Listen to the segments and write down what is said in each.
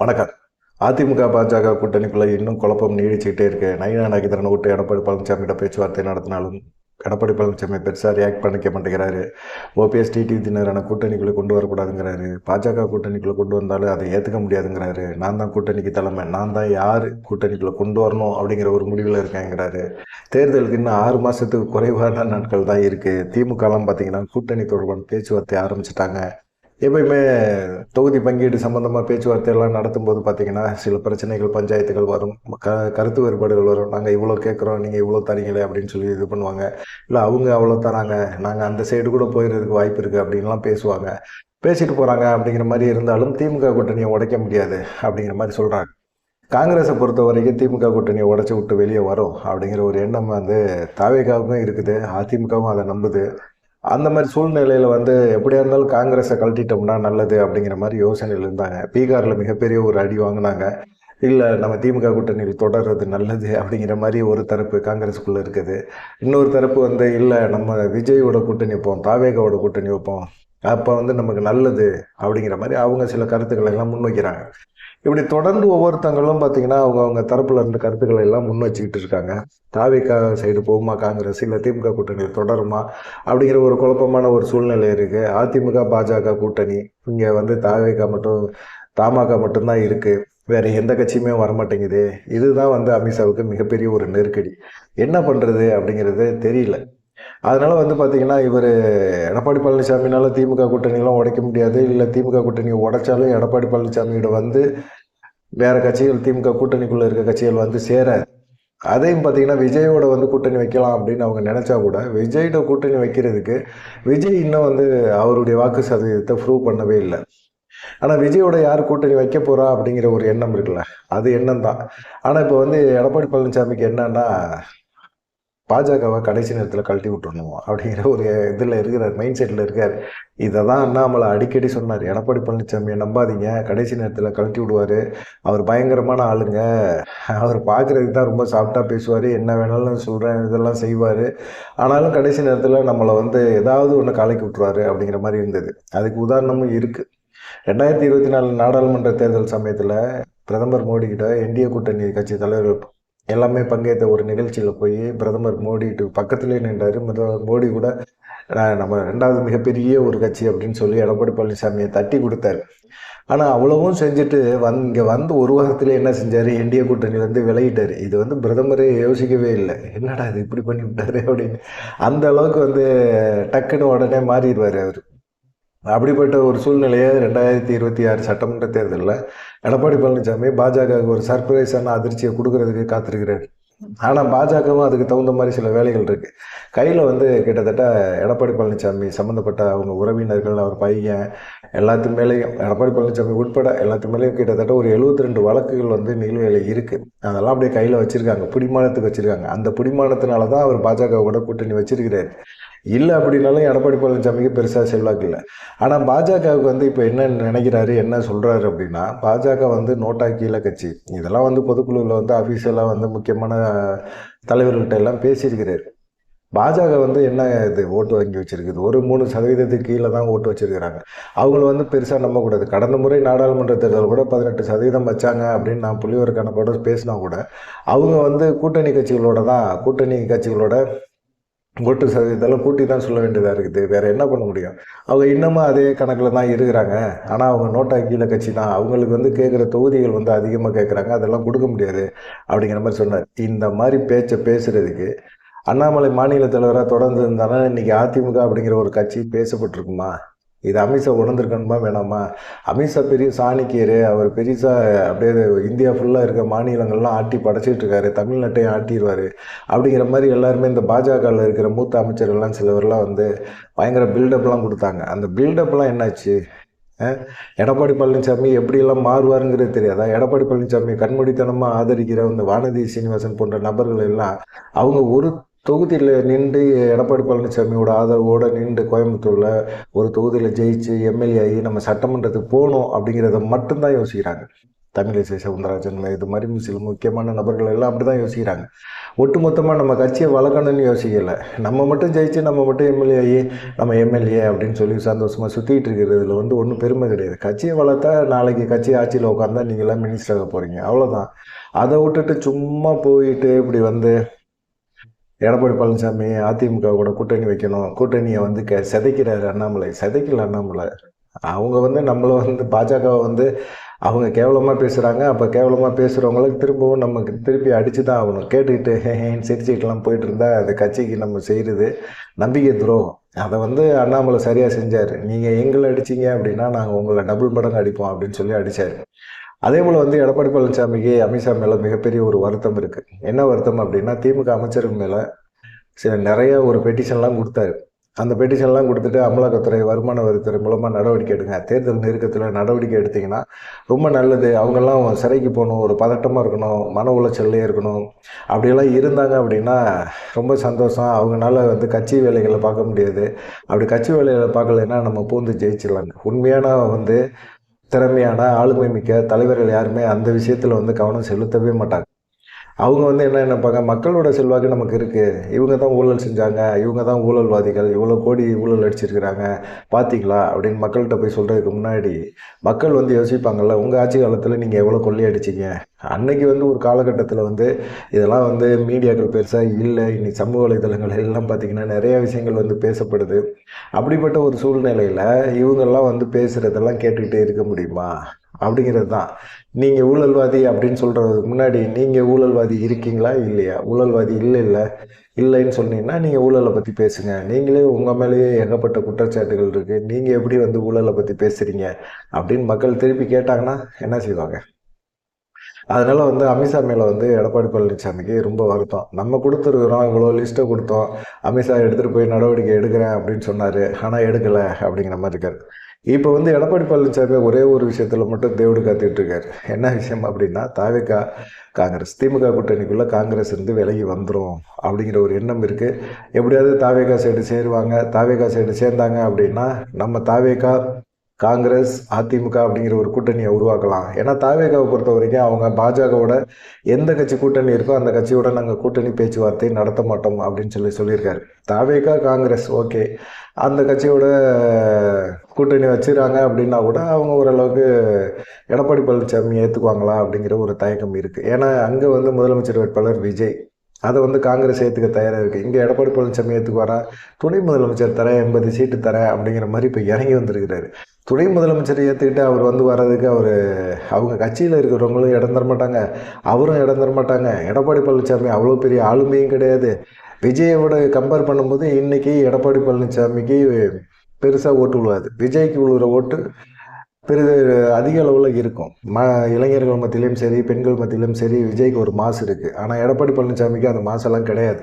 வணக்கம். அதிமுக பாஜக கூட்டணிக்குள்ள இன்னும் குழப்பம் நீடிச்சுக்கிட்டே இருக்கு. நயினா நகிதரனை விட்டு எடப்பாடி பழனிசாமியிட பேச்சுவார்த்தை நடத்தினாலும் எடப்பாடி பழனிசாமி பெருசாக ரியாக்ட் பண்ணிக்க மாட்டேங்கிறாரு. ஓபிஎஸ் டிடி தினரான கூட்டணிக்குள்ளே கொண்டு வரக்கூடாதுங்கிறாரு. பாஜக கூட்டணிக்குள்ளே கொண்டு வந்தாலும் அதை ஏற்றுக்க முடியாதுங்கிறாரு. நான் தான் கூட்டணிக்கு தலைமை. நான் தான் யார் கூட்டணிக்குள்ளே கொண்டு வரணும் அப்படிங்கிற ஒரு முடிவில் இருக்கேங்கிறாரு. தேர்தலுக்கு இன்னும் ஆறு மாதத்துக்கு குறைவான நாட்கள் தான் இருக்குது திமுகலாம் பார்த்தீங்கன்னா கூட்டணி தொடர்பான பேச்சுவார்த்தை ஆரம்பிச்சிட்டாங்க. எப்பயுமே தொகுதி பங்கீடு சம்பந்தமாக பேச்சுவார்த்தை எல்லாம் நடத்தும்போது பார்த்தீங்கன்னா சில பிரச்சனைகள் பஞ்சாயத்துகள் வரும். க கருத்து வேறுபாடுகள் வரும். நாங்கள் இவ்வளோ கேட்குறோம் நீங்கள் இவ்வளோ தரீங்களே அப்படின்னு சொல்லி இது பண்ணுவாங்க. இல்லை அவங்க அவ்வளோ தராங்க நாங்கள் அந்த சைடு கூட போயிடுறதுக்கு வாய்ப்பு இருக்குது அப்படின்லாம் பேசுவாங்க. பேசிட்டு போகிறாங்க அப்படிங்கிற மாதிரி இருந்தாலும் திமுக கூட்டணியை உடைக்க முடியாது அப்படிங்கிற மாதிரி சொல்கிறாங்க காங்கிரஸை பொறுத்த வரைக்கும் திமுக கூட்டணியை உடச்சி விட்டு வெளியே வரும் அப்படிங்கிற ஒரு எண்ணம் வந்து தாவேகாவுக்கும் இருக்குது. அதிமுகவும் அதை நம்புது. அந்த மாதிரி சூழ்நிலையில் வந்து எப்படியா இருந்தாலும் காங்கிரஸை கழட்டிட்டோம்னா நல்லது அப்படிங்கிற மாதிரி யோசனையில் இருந்தாங்க. பீகாரில் மிகப்பெரிய ஒரு அடி வாங்கினாங்க. இல்லை நம்ம திமுக கூட்டணியில் தொடர்றது நல்லது அப்படிங்கிற மாதிரி ஒரு தரப்பு காங்கிரஸுக்குள்ளே இருக்குது. இன்னொரு தரப்பு வந்து இல்லை நம்ம விஜயோட கூட்டணி வைப்போம் தாவேகாவோட கூட்டணி வைப்போம். அப்போ வந்து நமக்கு நல்லது அப்படிங்கிற மாதிரி அவங்க சில கருத்துக்களை எல்லாம் முன்வைக்கிறாங்க. இப்படி தொடர்ந்து ஒவ்வொருத்தங்களும் பார்த்தீங்கன்னா அவங்க அவங்க தரப்புல இருந்த கருத்துக்களை எல்லாம் முன் வச்சுக்கிட்டு இருக்காங்க. தாவிகா சைடு போகுமா காங்கிரஸ்? இல்லை திமுக கூட்டணி தொடருமா? அப்படிங்கிற ஒரு குழப்பமான ஒரு சூழ்நிலை இருக்கு. அதிமுக பாஜக கூட்டணி இங்கே வந்து தாவிகா மட்டும் தமாக மட்டும்தான் இருக்கு. வேற எந்த கட்சியுமே வரமாட்டேங்குது. இதுதான் வந்து அமித்ஷாவுக்கு மிகப்பெரிய ஒரு நெருக்கடி. என்ன பண்றது அப்படிங்கிறது தெரியல. அதனால் வந்து பார்த்திங்கன்னா இவர் எடப்பாடி பழனிசாமினால் திமுக கூட்டணியெலாம் உடைக்க முடியாது. இல்லை திமுக கூட்டணியை உடைச்சாலும் எடப்பாடி பழனிசாமியோட வந்து வேறு கட்சிகள் திமுக கூட்டணிக்குள்ளே இருக்க கட்சிகள் வந்து சேராது அதையும் பார்த்தீங்கன்னா விஜயோட வந்து கூட்டணி வைக்கலாம் அப்படின்னு அவங்க நினச்சா கூட விஜயோட கூட்டணி வைக்கிறதுக்கு விஜய் இன்னும் வந்து அவருடைய வாக்கு சதவீதத்தை ப்ரூவ் பண்ணவே இல்லை. ஆனால் விஜயோட யார் கூட்டணி வைக்க போகிறா அப்படிங்கிற ஒரு எண்ணம் இருக்குல்ல அது எண்ணம் தான் ஆனால் இப்போ வந்து எடப்பாடி பழனிசாமிக்கு என்னன்னா பாஜகவை கடைசி நேரத்தில் கழட்டி விட்டுறணும் அப்படிங்கிற ஒரு இதில் இருக்கிறார் மைண்ட் செட்டில் இருக்கார். இதை தான் அண்ணாமலை அடிக்கடி சொன்னார். எடப்பாடி பழனிசாமியை நம்பாதீங்க. கடைசி நேரத்தில் கழட்டி விடுவார். அவர் பயங்கரமான ஆளுங்க. அவர் பார்க்குறதுக்கு தான் ரொம்ப சாஃப்டாக பேசுவார். என்ன வேணாலும் சொல்கிறேன் இதெல்லாம் செய்வார். ஆனாலும் கடைசி நேரத்தில் நம்மளை வந்து ஏதாவது ஒன்று காலைக்கு விட்டுருவார் அப்படிங்கிற மாதிரி இருந்தது. அதுக்கு உதாரணமும் இருக்குது ரெண்டாயிரத்தி இருபத்தி நாலு நாடாளுமன்ற தேர்தல் சமயத்தில் பிரதமர் மோடி கிட்ட என்டிஏ கூட்டணி கட்சி தலைவர்கள் எல்லாமே பங்கேற்ற ஒரு நிகழ்ச்சியில் போய் பிரதமர் மோடிட்டு பக்கத்துலேயே நின்றாரு. முதல்வர் மோடி கூட நம்ம ரெண்டாவது மிகப்பெரிய ஒரு கட்சி அப்படின்னு சொல்லி எடப்பாடி பழனிசாமியை தட்டி கொடுத்தாரு. ஆனால் அவ்வளவும் செஞ்சுட்டு வந் இங்கே வந்து ஒரு வாரத்தில் என்ன செஞ்சார்? இந்திய கூட்டணியிலேருந்து விலகிட்டார். இது வந்து பிரதமரே யோசிக்கவே இல்லை. என்னடா இது இப்படி பண்ணி விட்டார் அப்படின்னு. அந்த அளவுக்கு வந்து டக்குன்னு உடனே மாறிடுவார் அவர். அப்படிப்பட்ட ஒரு சூழ்நிலையை ரெண்டாயிரத்தி இருபத்தி ஆறு சட்டமன்ற தேர்தலில் எடப்பாடி பழனிசாமி பாஜகவுக்கு ஒரு சர்ப்ரைஸான அதிர்ச்சியை கொடுக்கறதுக்கு காத்திருக்கிறார். ஆனால் பாஜகவும் அதுக்கு தகுந்த மாதிரி சில வேலைகள் இருக்குது கையில் வந்து கிட்டத்தட்ட எடப்பாடி பழனிசாமி சம்மந்தப்பட்ட அவங்க உறவினர்கள் அவர் பையன் எல்லாத்து மேலேயும் எடப்பாடி பழனிசாமி உட்பட எல்லாத்து மேலேயும் கிட்டத்தட்ட ஒரு 72 ரெண்டு வழக்குகள் வந்து நிலுவையில் இருக்குது அதெல்லாம் அப்படியே கையில் வச்சுருக்காங்க. பிடிமானத்துக்கு வச்சுருக்காங்க. அந்த பிடிமானத்தினால தான் அவர் பாஜகவோட கூட்டணி வச்சிருக்கிறார். இல்லை அப்படின்னாலும் எடப்பாடி பழனிசாமிக்கு பெருசாக செல்வாக்கு இல்லை. ஆனால் பாஜகவுக்கு வந்து இப்போ என்ன நினைக்கிறாரு என்ன சொல்கிறாரு அப்படின்னா பாஜக வந்து நோட்டா கீழே கட்சி. இதெல்லாம் வந்து பொதுக்குழுவில் வந்து அஃபீஷியலாக வந்து முக்கியமான தலைவர்கள்ட்ட எல்லாம் பேசியிருக்கிறாரு. பாஜக வந்து என்ன இது ஓட்டு வாங்கி வச்சுருக்குது? ஒரு மூணு சதவீதத்துக்கு கீழே தான் ஓட்டு வச்சிருக்கிறாங்க. அவங்கள வந்து பெருசாக நம்பக்கூடாது கடந்த முறை நாடாளுமன்ற தேர்தல் கூட பதினெட்டு சதவீதம் வச்சாங்க அப்படின்னு நான் புள்ளிவர கணக்கோட பேசினா கூட அவங்க வந்து கூட்டணி கட்சிகளோட தான் கூட்டணி கட்சிகளோட ஓட்டு சதவீதத்தெல்லாம் கூட்டி தான் சொல்ல வேண்டியதாக இருக்குது. வேறு என்ன பண்ண முடியும்? அவங்க இன்னமும் அதே கணக்கில் தான் இருக்கிறாங்க. ஆனால் அவங்க நோட்டா கீழே கட்சி தான் அவங்களுக்கு வந்து கேட்குற தொகுதிகள் வந்து அதிகமாக கேட்குறாங்க அதெல்லாம் கொடுக்க முடியாது அப்படிங்கிற மாதிரி சொன்னார். இந்த மாதிரி பேச்சை பேசுகிறதுக்கு அண்ணாமலை மாநில தலைவராக தொடர்ந்து இருந்தாலும் இன்றைக்கி அதிமுக அப்படிங்கிற ஒரு கட்சி பேசப்பட்டிருக்குமா? இது அமித்ஷா உணர்ந்திருக்கணுமா வேணாமா? அமித்ஷா பெரிய சாணிக்கியர் அவர் பெரிசா அப்படியே இந்தியா ஃபுல்லாக இருக்க மாநிலங்கள்லாம் ஆட்டி படைச்சிட்டு இருக்காரு தமிழ்நாட்டையும் ஆட்டிடுவார் அப்படிங்கிற மாதிரி எல்லாருமே இந்த பாஜகவில் இருக்கிற மூத்த அமைச்சர்கள்லாம் சிலவர்லாம் வந்து பயங்கர பில்டப்லாம் கொடுத்தாங்க. அந்த பில்டப்லாம் என்னாச்சு? எடப்பாடி பழனிசாமி எப்படியெல்லாம் மாறுவாருங்கிறது தெரியாதா. எடப்பாடி பழனிசாமி கண்மூடித்தனமாக ஆதரிக்கிற இந்த வானதி சீனிவாசன் போன்ற நபர்கள் எல்லாம் அவங்க ஒரு தொகுதியில் நின்று எடப்பாடி பழனிசாமியோட ஆதரவோடு நின்று கோயம்புத்தூரில் ஒரு தொகுதியில் ஜெயிச்சு எம்எல்ஏ ஆகி நம்ம சட்டமன்றத்துக்கு போகணும் அப்படிங்கிறத மட்டும்தான் யோசிக்கிறாங்க. தமிழிசை சவுந்தரராஜன் இது மாதிரி சில முக்கியமான நபர்கள் எல்லாம் அப்படி தான் யோசிக்கிறாங்க. ஒட்டுமொத்தமாக நம்ம கட்சியை வளர்க்கணும்னு யோசிக்கலை. நம்ம மட்டும் ஜெயிச்சு நம்ம மட்டும் எம்எல்ஏ ஆகி நம்ம எம்எல்ஏ அப்படின்னு சொல்லி சந்தோஷமாக சுற்றிட்டு இருக்கிறதுல வந்து ஒன்றும் பெருமை கிடையாது. கட்சியை வளர்த்தா நாளைக்கு கட்சி ஆட்சியில் உட்காந்தா நீங்களாம் மினிஸ்டராக போகிறீங்க அவ்வளோதான் அதை விட்டுட்டு சும்மா போயிட்டு இப்படி வந்து எடப்பாடி பழனிசாமி அதிமுக கூட கூட்டணி வைக்கணும். கூட்டணியை வந்து க சிதைக்கிறாரு அண்ணாமலை. சிதைக்கல அண்ணாமலை. அவங்க வந்து நம்மளை வந்து பாஜகவை வந்து அவங்க கேவலமாக பேசுகிறாங்க அப்போ கேவலமாக பேசுகிறவங்களுக்கு திரும்பவும் நமக்கு திருப்பி அடித்து தான் ஆகணும். கேட்டுக்கிட்டு சிரிச்சுக்கிட்டுலாம் போயிட்டு இருந்தா அது கட்சிக்கு நம்ம செய்கிறது நம்பிக்கை துரோகம். அதை வந்து அண்ணாமலை சரியாக செஞ்சார். நீங்கள் எங்களை அடிச்சீங்க அப்படின்னா நாங்கள் உங்களை டபுள் மடங்கு அடிப்போம் அப்படின்னு சொல்லி அடித்தார் அதே போல் வந்து எடப்பாடி பழனிசாமிக்கு அமித்ஷா மேலே மிகப்பெரிய ஒரு வருத்தம் இருக்குது என்ன வருத்தம் அப்படின்னா திமுக அமைச்சர்கள் மேலே சில நிறைய ஒரு பெட்டிஷன்லாம் கொடுத்தாரு. அந்த பெட்டிஷன்லாம் கொடுத்துட்டு அமலாக்கத்துறை வருமான வரித்துறை மூலமாக நடவடிக்கை எடுங்க. தேர்தல் நெருக்கத்தில் நடவடிக்கை எடுத்தீங்கன்னா ரொம்ப நல்லது. அவங்கெல்லாம் சிறைக்கு போகணும் ஒரு பதட்டமாக இருக்கணும் மன உளைச்சல்லே இருக்கணும். அப்படியெல்லாம் இருந்தாங்க அப்படின்னா ரொம்ப சந்தோஷம். அவங்களால வந்து கட்சி வேலைகளை பார்க்க முடியாது. அப்படி கட்சி வேலைகளை பார்க்கலைன்னா நம்ம பூந்து ஜெயிச்சிடலாங்க. உண்மையான வந்து திறமையான ஆளுமை மிக்க தலைவர்கள் யாருமே அந்த விஷயத்தில் வந்து கவனம் செலுத்தவே மாட்டாங்க. அவங்க வந்து என்ன நினைப்பாங்க? மக்களோட செல்வாக்கு நமக்கு இருக்குது இவங்க தான் ஊழல் செஞ்சாங்க. இவங்க தான் ஊழல்வாதிகள். இவ்வளோ கோடி ஊழல் அடிச்சிருக்கிறாங்க. பார்த்தீங்களா அப்படின்னு மக்கள்கிட்ட போய் சொல்கிறதுக்கு முன்னாடி மக்கள் வந்து யோசிப்பாங்கல்ல உங்கள் ஆட்சி காலத்தில் நீங்கள் எவ்வளோ கொள்ளையடிச்சிங்க? அன்னைக்கு வந்து ஒரு காலகட்டத்தில் வந்து இதெல்லாம் வந்து மீடியாக்கள் பெருசாக இல்லை. இன்னைக்கு சமூக வலைதளங்கள் எல்லாம் பார்த்திங்கன்னா நிறைய விஷயங்கள் வந்து பேசப்படுது. அப்படிப்பட்ட ஒரு சூழ்நிலையில் இவங்கெல்லாம் வந்து பேசுகிறதெல்லாம் கேட்டுக்கிட்டே இருக்க முடியுமா? அப்படிங்கிறது தான் நீங்கள் ஊழல்வாதி அப்படின்னு சொல்கிறதுக்கு முன்னாடி நீங்கள் ஊழல்வாதி இருக்கீங்களா இல்லையா? ஊழல்வாதி இல்லை இல்லை இல்லைன்னு சொன்னீங்கன்னா நீங்கள் ஊழலை பற்றி பேசுங்க. நீங்களே உங்கள் மேலேயே ஏகப்பட்ட குற்றச்சாட்டுகள் இருக்குது நீங்கள் எப்படி வந்து ஊழலை பற்றி பேசுகிறீங்க அப்படின்னு மக்கள் திருப்பி கேட்டாங்கன்னா என்ன செய்வாங்க? அதனால் வந்து அமித்ஷா மேலே வந்து எடப்பாடி பழனிசாமிக்கு ரொம்ப வருத்தம். நம்ம கொடுத்துருக்குறோம் இவ்வளோ லிஸ்ட்டை கொடுத்தோம். அமித்ஷா எடுத்துகிட்டு போய் நடவடிக்கை எடுக்கிறேன் அப்படின்னு சொன்னார். ஆனால் எடுக்கலை அப்படிங்கிற மாதிரி இருக்கார். இப்போ வந்து எடப்பாடி பழனிசாமி ஒரே ஒரு விஷயத்தில் மட்டும் தேவடு காத்துட்டு இருக்காரு. என்ன விஷயம் அப்படின்னா தாவேக்கா காங்கிரஸ் திமுக கூட்டணிக்குள்ளே காங்கிரஸ் இருந்து விலகி வந்துடும் அப்படிங்கிற ஒரு எண்ணம் இருக்குது எப்படியாவது தாவேக்கா சைடு சேருவாங்க. தாவேக்கா சைடு சேர்ந்தாங்க அப்படின்னா நம்ம தாவேக்கா காங்கிரஸ் அதிமுக அப்படிங்கிற ஒரு கூட்டணியை உருவாக்கலாம். ஏன்னா தாவேகாவை பொறுத்த வரைக்கும் அவங்க பாஜகவோட எந்த கட்சி கூட்டணி இருக்கோ அந்த கட்சியோட நாங்கள் கூட்டணி பேச்சுவார்த்தை நடத்த மாட்டோம் அப்படின்னு சொல்லி சொல்லியிருக்காரு. தாவேகா காங்கிரஸ் ஓகே. அந்த கட்சியோட கூட்டணி வச்சுறாங்க அப்படின்னா கூட அவங்க ஓரளவுக்கு எடப்பாடி பழனிசாமி ஏற்றுக்குவாங்களா அப்படிங்கிற ஒரு தயக்கம் இருக்குது ஏன்னா அங்கே வந்து முதலமைச்சர் வேட்பாளர் விஜய் அதை வந்து காங்கிரஸ் ஏற்றுக்க தயாராக இருக்குது இங்கே எடப்பாடி பழனிசாமி ஏற்றுக்குவாரா துணை முதலமைச்சர் தரேன் எண்பது சீட்டு தரேன் அப்படிங்கிற மாதிரி இப்போ இறங்கி வந்திருக்கிறாரு. துணை முதலமைச்சர் ஏற்றுக்கிட்டு அவர் வந்து வர்றதுக்கு அவர் அவங்க கட்சியில் இருக்கிறவங்களும் இடம் தர மாட்டாங்க. அவரும் இடம் தர மாட்டாங்க. எடப்பாடி பழனிசாமி அவ்வளோ பெரிய ஆளுமையும் கிடையாது. விஜயோட கம்பேர் பண்ணும்போது இன்றைக்கி எடப்பாடி பழனிசாமிக்கு பெருசாக ஓட்டு விழுவாது. விஜய்க்கு விழுகிற ஓட்டு பெரிது அதிக அளவில் இருக்கும். ம இளைஞர்கள் மத்தியிலும் சரி பெண்கள் மத்தியிலும் சரி விஜய்க்கு ஒரு மாசு இருக்குது ஆனால் எடப்பாடி பழனிசாமிக்கு அந்த மாசெல்லாம் கிடையாது.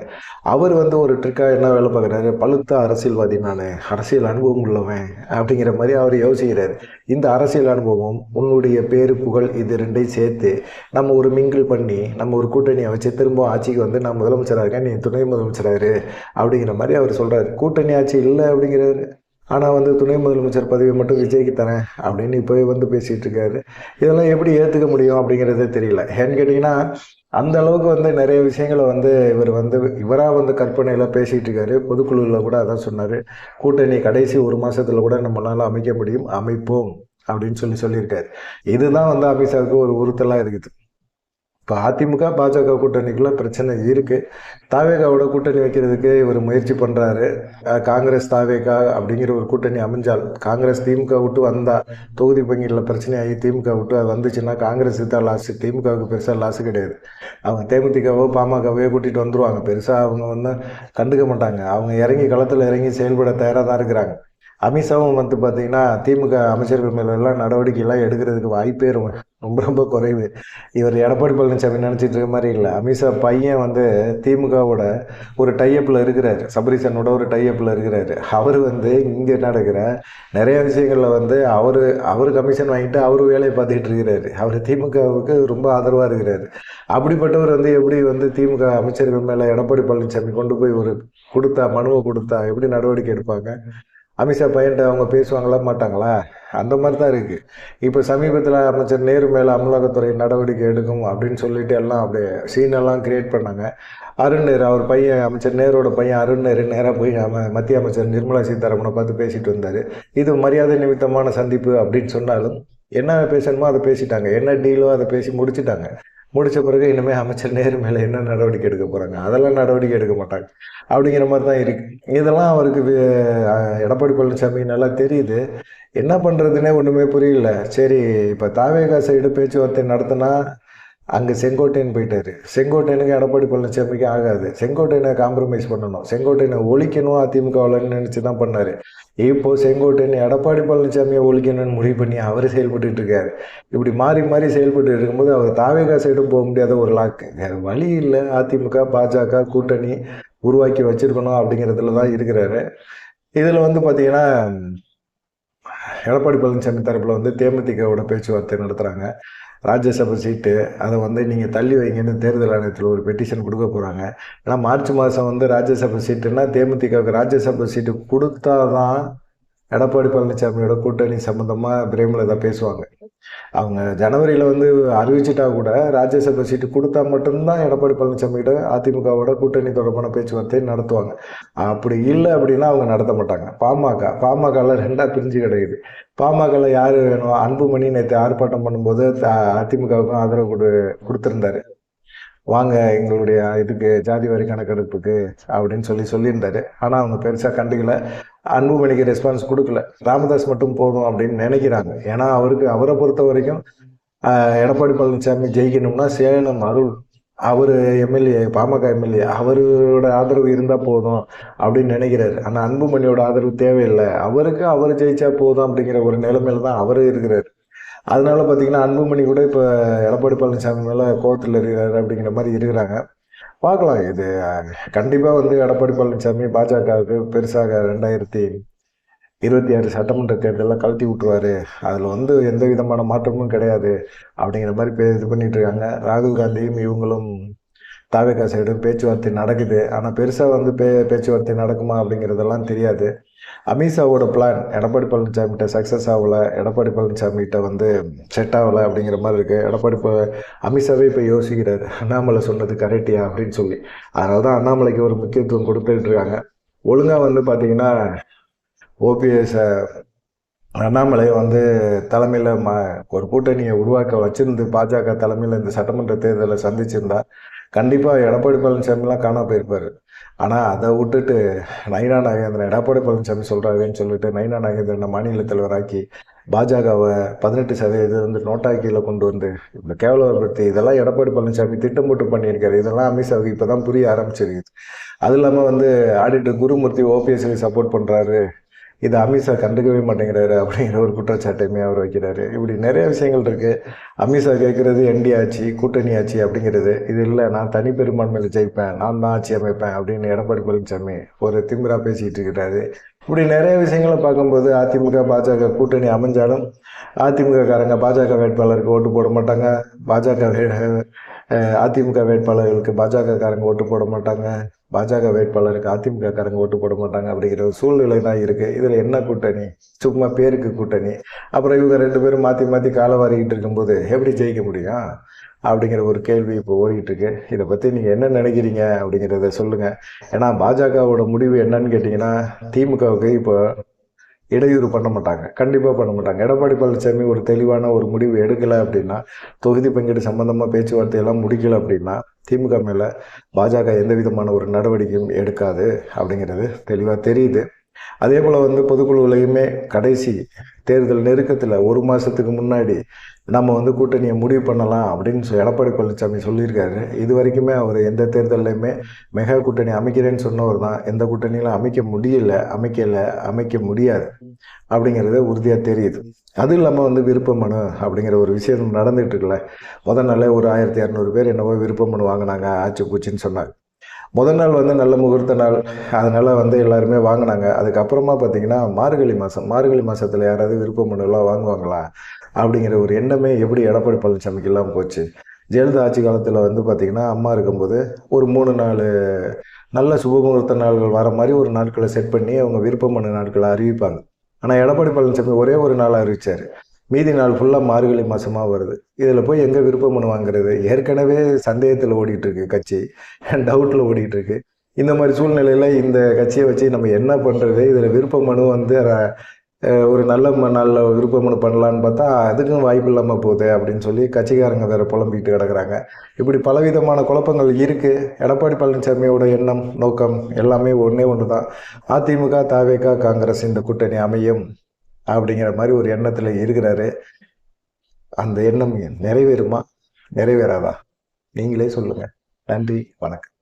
அவர் வந்து ஒரு ட்ரிக்காக என்ன வேலை பார்க்குறாரு? பழுத்த அரசியல்வாதி நான் அரசியல் அனுபவம் உள்ளவன் அப்படிங்கிற மாதிரி அவர் யோசிக்கிறார். இந்த அரசியல் அனுபவம் உன்னுடைய பேரு புகழ் இது ரெண்டையும் சேர்த்து நம்ம ஒரு மிங்கிள் பண்ணி நம்ம ஒரு கூட்டணியை வச்சு திரும்ப ஆட்சிக்கு வந்து நான் முதலமைச்சராக இருக்கேன் நீ துணை முதலமைச்சராரு அப்படிங்கிற மாதிரி அவர் சொல்கிறார் கூட்டணி ஆட்சி இல்லை அப்படிங்கிறாரு. ஆனால் வந்து துணை முதலமைச்சர் பதவி மட்டும் விஜய்க்கு தரேன் அப்படின்னு இப்போ வந்து பேசிகிட்டு இருக்காரு. இதெல்லாம் எப்படி ஏற்றுக்க முடியும் அப்படிங்கிறதே தெரியல. ஏன்னு கேட்டிங்கன்னா அந்த அளவுக்கு வந்து நிறைய விஷயங்களை வந்து இவர் வந்து இவராக வந்து கற்பனையில் பேசிகிட்டு இருக்காரு. பொதுக்குழுவில் கூட அதான் சொன்னார். கூட்டணி கடைசி ஒரு மாதத்தில் கூட நம்மளால் அமைக்க முடியும். அமைப்போம் அப்படின்னு சொல்லி சொல்லியிருக்காரு. இதுதான் வந்து அமித்ஷாவுக்கு ஒரு உறுத்தலாக இருக்குது. இப்போ அதிமுக பாஜக கூட்டணிக்குள்ளே பிரச்சனை இருக்குது தாவேகாவோட கூட்டணி வைக்கிறதுக்கு இவர் முயற்சி பண்ணுறாரு காங்கிரஸ் தாவேகா அப்படிங்கிற ஒரு கூட்டணி அமைஞ்சால் காங்கிரஸ் திமுக விட்டு வந்தால் தொகுதி பங்கீடில் பிரச்சனையாகி திமுக விட்டு அது வந்துச்சுன்னா காங்கிரஸ் தான் லாஸு திமுகவுக்கு பெருசாக லாஸு கிடையாது. அவங்க தேமுதிகவோ பாமகவோ கூட்டிகிட்டு வந்துருவாங்க. பெருசாக அவங்க வந்து கண்டுக்க மாட்டாங்க. அவங்க இறங்கி களத்தில் இறங்கி செயல்பட தயாராக தான் இருக்கிறாங்க. அமித்ஷாவும் வந்து பார்த்தீங்கன்னா திமுக அமைச்சர்கள் மேலெல்லாம் நடவடிக்கைலாம் எடுக்கிறதுக்கு வாய்ப்பே ரொம்ப ரொம்ப ரொம்ப குறைவு. இவர் எடப்பாடி பழனிசாமி நினச்சிட்டு இருக்க மாதிரி இல்லை. அமித்ஷா பையன் வந்து திமுகவோட ஒரு டைஅப்பில் இருக்கிறார். சபரிசனோட ஒரு டைஅப்பில் இருக்கிறார். அவர் வந்து இங்கே நடக்கிற நிறைய விஷயங்களில் வந்து அவர் அவர் கமிஷன் வாங்கிட்டு அவர் வேலையை பார்த்துக்கிட்டு இருக்கிறாரு. அவர் திமுகவுக்கு ரொம்ப ஆதரவாக இருக்கிறார். அப்படிப்பட்டவர் வந்து எப்படி வந்து திமுக அமைச்சர்கள் மேலே எடப்பாடி பழனிசாமி கொண்டு போய் ஒரு கொடுத்தா மனுவை கொடுத்தா எப்படி நடவடிக்கை எடுப்பாங்க? அமித்ஷா பையன்ட்ட அவங்க பேசுவாங்களா மாட்டாங்களா? அந்த மாதிரி தான் இருக்குது இப்போ சமீபத்தில் அமைச்சர் நேரு மேலே அமலாக்கத்துறை நடவடிக்கை எடுக்கும் அப்படின்னு சொல்லிட்டு எல்லாம் அப்படியே சீனெல்லாம் கிரியேட் பண்ணாங்க. அருண் நேரு அவர் பையன் அமைச்சர் நேரோட பையன் அருண் நேரு நேராக போய் அம மத்திய அமைச்சர் நிர்மலா சீதாராமனை பார்த்து பேசிட்டு வந்தார். இது மரியாதை நிமித்தமான சந்திப்பு அப்படின்னு சொன்னாலும் என்ன பேசணுமோ அதை பேசிட்டாங்க. என்ன டீலோ அதை பேசி முடிச்சிட்டாங்க. முடித்த பிறகு இனிமேல் அமைச்சர் நேரு மேலே என்ன நடவடிக்கை எடுக்க போகிறாங்க அதெல்லாம் நடவடிக்கை எடுக்க மாட்டாங்க. அப்படிங்கிற மாதிரி தான் இருக்கு. இதெல்லாம் அவருக்கு எடப்பாடி பழனிசாமி நல்லா தெரியுது. என்ன பண்ணுறதுனே ஒன்றுமே புரியல. சரி இப்போ தாவேகா சைடு பேச்சுவார்த்தை நடத்தினா அங்கே செங்கோட்டையன் போயிட்டாரு. செங்கோட்டையனுக்கு எடப்பாடி பழனிசாமிக்கு ஆகாது. செங்கோட்டையனை காம்ப்ரமைஸ் பண்ணணும். செங்கோட்டையனை ஒழிக்கணும் அதிமுகவில்னு நினச்சி தான் பண்ணார். இப்போது செங்கோட்டையன் எடப்பாடி பழனிசாமியை ஒழிக்கணும்னு முடிவு பண்ணி அவர் செயல்பட்டு இருக்காரு. இப்படி மாறி மாறி செயல்பட்டு இருக்கும்போது அவர் தாவேகா சைடும் போக முடியாத ஒரு லாக்கு. வேறு வழி இல்லை. அதிமுக பாஜக கூட்டணி உருவாக்கி வச்சுருக்கணும் அப்படிங்கிறதுல தான் இருக்கிறாரு. இதில் வந்து பார்த்தீங்கன்னா எடப்பாடி பழனிசாமி தரப்பில் வந்து தேமுதிகவோட பேச்சுவார்த்தை நடத்துகிறாங்க ராஜ்யசபா சீட்டு அதை வந்து நீங்கள் தள்ளி வைங்கன்னு தேர்தல் ஆணையத்தில் ஒரு பெட்டிஷன் கொடுக்க போகிறாங்க ஏன்னா மார்ச் மாதம் வந்து ராஜ்யசபா சீட்டுன்னா தேமுதிகவுக்கு ராஜ்யசபா சீட்டு கொடுத்தா தான் எடப்பாடி பழனிசாமியோட கூட்டணி சம்மந்தமாக பிரேமலதா பேசுவாங்க. அவங்க ஜனவரியில் வந்து அறிவிச்சிட்டா கூட ராஜ்யசபா சீட்டு கொடுத்தா மட்டும்தான் எடப்பாடி பழனிசாமிகிட்ட அதிமுகவோட கூட்டணி தொடர்பான பேச்சுவார்த்தை நடத்துவாங்க. அப்படி இல்லை அப்படின்னா அவங்க நடத்த மாட்டாங்க. பாமக பாமகவில் ரெண்டாக பிரிஞ்சு கிடைக்குது. பாமகவில் யார் வேணும்? அன்புமணி நேற்று ஆர்ப்பாட்டம் பண்ணும்போது த- அதிமுகவுக்கும் ஆதரவு கொடு கொடுத்துருந்தாரு. வாங்க எங்களுடைய இதுக்கு ஜாதி வரி கணக்கெடுப்புக்கு அப்படின்னு சொல்லி சொல்லியிருந்தாரு. ஆனால் அவங்க பெருசாக கண்டுக்கல. அன்புமணிக்கு ரெஸ்பான்ஸ் கொடுக்கல. ராமதாஸ் மட்டும் போதும் அப்படின்னு நினைக்கிறாங்க. ஏன்னா அவருக்கு அவரை பொறுத்த வரைக்கும் எடப்பாடி பழனிசாமி ஜெயிக்கணும்னா சேனம் அருள் அவர் எம்எல்ஏ பாமக எம்எல்ஏ அவரோட ஆதரவு இருந்தால் போதும் அப்படின்னு நினைக்கிறாரு. ஆனால் அன்புமணியோட ஆதரவு தேவையில்லை. அவருக்கு அவர் ஜெயிச்சா போதும் அப்படிங்கிற ஒரு நிலைமையில தான் அவர் இருக்கிறாரு. அதனால பார்த்தீங்கன்னா அன்புமணி கூட இப்போ எடப்பாடி பழனிசாமி மேலே கோவத்தில் இருக்கிறாரு அப்படிங்கிற மாதிரி இருக்கிறாங்க. பார்க்கலாம் இது கண்டிப்பாக வந்து எடப்பாடி பழனிசாமி பாஜகவுக்கு பெருசாக ரெண்டாயிரத்தி இருபத்தி ஆறு சட்டமன்ற தேர்தலில் கழட்டி விட்டுருவார். அதில் வந்து எந்த விதமான மாற்றமும் கிடையாது அப்படிங்கிற மாதிரி பே இது பண்ணிகிட்ருக்காங்க இருக்காங்க. ராகுல் காந்தியும் இவங்களும் தாவேகா சைடும் பேச்சுவார்த்தை நடக்குது. ஆனால் பெருசாக வந்து பே பேச்சுவார்த்தை நடக்குமா அப்படிங்கிறதெல்லாம் தெரியாது. அமித்ஷாவோட பிளான் எடப்பாடி பழனிசாமிகிட்ட சக்ஸஸ் ஆகலை எடப்பாடி பழனிசாமிகிட்ட வந்து செட் ஆகலை அப்படிங்கிற மாதிரி இருக்குது எடப்பாடி ப அமித்ஷாவே இப்போ யோசிக்கிறார் அண்ணாமலை சொன்னது கரெக்டியா அப்படின்னு சொல்லி. அதனால தான் அண்ணாமலைக்கு ஒரு முக்கியத்துவம் கொடுத்துட்டு இருக்காங்க. ஒழுங்காக வந்து பார்த்தீங்கன்னா ஓபிஎஸ் அண்ணாமலை வந்து தலைமையில் ம ஒரு கூட்டணியை உருவாக்க வச்சுருந்து பாஜக தலைமையில் இந்த சட்டமன்ற தேர்தலை சந்திச்சிருந்தா கண்டிப்பாக எடப்பாடி பழனிசாமிலாம் காணாம போயிருப்பார். ஆனால் அதை விட்டுட்டு நயினா நாகேந்திரன் எடப்பாடி பழனிசாமி சொல்கிறாருன்னு சொல்லிட்டு நயினா நாகேந்திரனை மாநில தலைவராக்கி பாஜகவை பதினெட்டு சதவீதம் வந்து நோட்டாக்கியில் கொண்டு வந்து இந்த கேவலப்படுத்தி இதெல்லாம் எடப்பாடி பழனிசாமி திட்டம் போட்டு பண்ணியிருக்காரு. இதெல்லாம் அமித்ஷாவுக்கு இப்போ தான் புரிய ஆரம்பிச்சிருக்குது. அது இல்லாமல் வந்து ஆடிட்டர் குருமூர்த்தி ஓபிஎஸ்க்கு சப்போர்ட் பண்ணுறாரு இதை அமித்ஷா கண்டுக்கவே மாட்டேங்கிறாரு அப்படிங்கிற ஒரு குற்றச்சாட்டையுமே அவர் வைக்கிறாரு. இப்படி நிறைய விஷயங்கள் இருக்குது அமித்ஷா கேட்குறது என்டி ஆட்சி கூட்டணி ஆட்சி அப்படிங்கிறது. இது இல்லை நான் தனி பெரும்பான்மையில் ஜெயிப்பேன் நான் தான் ஆட்சி அமைப்பேன் அப்படின்னு எடப்பாடி பழனிசாமி ஒரு திமிராக பேசிகிட்டு இருக்கிறாரு. இப்படி நிறைய விஷயங்களை பார்க்கும்போது அதிமுக பாஜக கூட்டணி அமைஞ்சாலும் அதிமுககாரங்க பாஜக வேட்பாளருக்கு ஓட்டு போட மாட்டாங்க. பாஜக அதிமுக வேட்பாளர்களுக்கு பாஜக காரங்க ஓட்டு போட மாட்டாங்க. பாஜக வேட்பாளருக்கு அதிமுக காரங்க ஓட்டு போட மாட்டாங்க அப்படிங்கிற ஒரு சூழ்நிலை தான் இருக்குது இதில் என்ன கூட்டணி? சும்மா பேருக்கு கூட்டணி. அப்புறம் இவங்க ரெண்டு பேரும் மாற்றி மாற்றி காலை வாரிக்கிட்டு இருக்கும்போது எப்படி ஜெயிக்க முடியும்? அப்படிங்கிற ஒரு கேள்வி இப்போ ஓடிக்கிட்டு இருக்கு. இதை பற்றி நீங்கள் என்ன நினைக்கிறீங்க அப்படிங்கிறத சொல்லுங்கள் ஏன்னா பாஜகவோட முடிவு என்னன்னு கேட்டிங்கன்னா திமுகவுக்கு இப்போ இடையூறு பண்ண மாட்டாங்க. கண்டிப்பாக பண்ண மாட்டாங்க. எடப்பாடி பழனிசாமி ஒரு தெளிவான ஒரு முடிவு எடுக்கலை அப்படின்னா தொகுதி பங்கீடு சம்பந்தமாக பேச்சுவார்த்தையெல்லாம் முடிக்கலை அப்படின்னா திமுக மேலே பாஜக எந்த விதமான ஒரு நடவடிக்கையும் எடுக்காது அப்படிங்கிறது தெளிவாக தெரியுது. அதே போல் வந்து பொதுக்குழுவிலையுமே கடைசி தேர்தல் நெருக்கத்தில் ஒரு மாதத்துக்கு முன்னாடி நம்ம வந்து கூட்டணியை முடிவு பண்ணலாம் அப்படின்னு எடப்பாடி பழனிசாமி சொல்லியிருக்காரு. இது வரைக்குமே அவர் எந்த தேர்தல்லையுமே மெகா கூட்டணி அமைக்கிறேன்னு சொன்னவர் தான். எந்த கூட்டணியிலும் அமைக்க முடியல அமைக்கலை அமைக்க முடியாது அப்படிங்கிறது உறுதியாக தெரியுது. அதுவும் இல்லாமல் வந்து விருப்ப மனு அப்படிங்கிற ஒரு விஷயம் நடந்துகிட்டு இருக்குல்ல. முதல் நாளே ஒரு ஆயிரத்தி இரநூறு பேர் என்னவோ விருப்ப மனு வாங்கினாங்க ஆச்சு பூச்சின்னு சொன்னாங்க முதல் நாள் வந்து நல்ல முகூர்த்த நாள் அதனால் வந்து எல்லாருமே வாங்கினாங்க. அதுக்கப்புறமா பார்த்தீங்கன்னா மார்கழி மாதம் மார்கழி மாதத்தில் யாராவது விருப்ப மனுலாம் வாங்குவாங்களா? அப்படிங்கிற ஒரு எண்ணமே எப்படி எடப்பாடி பழனிசாமிக்கு இல்லாமல் போச்சு. ஜெயலலிதா ஆட்சி காலத்தில் வந்து பார்த்திங்கன்னா அம்மா இருக்கும்போது ஒரு மூணு நாலு நல்ல சுபமுகூர்த்த நாள்கள் வர மாதிரி ஒரு நாட்களை செட் பண்ணி அவங்க விருப்பமான நாட்களை அறிவிப்பாங்க. ஆனால் எடப்பாடி பழனிசாமி ஒரே ஒரு நாள் அறிவிச்சார். மீதி நாள் ஃபுல்லாக மார்கழி மாதமாக வருது. இதில் போய் எங்கே விருப்ப மனு வாங்குறது ஏற்கனவே சந்தேகத்தில் ஓடிட்டுருக்கு கட்சி. டவுட்டில் ஓடிட்டுருக்கு இந்த மாதிரி சூழ்நிலையில் இந்த கட்சியை வச்சு நம்ம என்ன பண்ணுறது இதில் விருப்ப மனு வந்து ஒரு நல்ல ம- நல்ல விருப்ப பண்ணலான்னு பார்த்தா அதுக்கும் வாய்ப்பு இல்லாமல் போகுது அப்படின்னு சொல்லி கட்சிக்காரங்க வேறு புலம்பிக்கிட்டு கிடக்குறாங்க. இப்படி பலவிதமான குழப்பங்கள் இருக்குது எடப்பாடி பழனிசாமியோட எண்ணம் நோக்கம் எல்லாமே ஒன்றே ஒன்று தான் அதிமுக தாவேகா காங்கிரஸ் இந்த கூட்டணி அமையும் அப்படிங்கிற மாதிரி ஒரு எண்ணத்தில் இருக்கிறாரு. அந்த எண்ணம் நிறைவேறுமா? நிறைவேறாதா? நீங்களே சொல்லுங்கள் நன்றி வணக்கம்.